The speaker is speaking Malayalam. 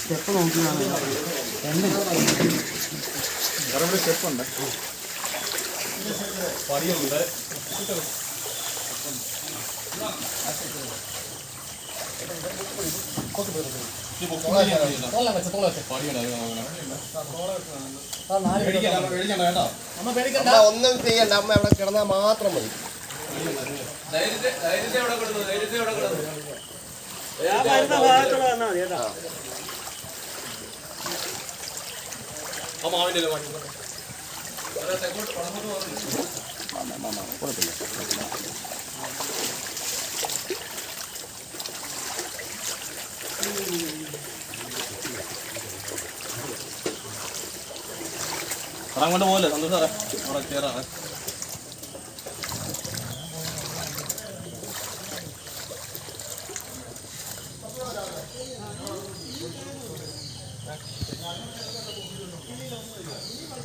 സ്റ്റെപ്പ് നോക്കിയാണ് വേറെ സ്റ്റെപ്പ് ഉണ്ട് ഒന്നും ചെയ്യണ്ട അമ്മ അവിടെ കിടന്നാൽ മാത്രം മതി ധൈര്യത്തെ അവിടെ കിടന്നു ധൈര്യത്തെ അവിടെ കേട്ടോ അങ്ങോട്ട് പോലെ സന്തോഷം സാറേ അവിടെ കയറാണ് 君がお前が。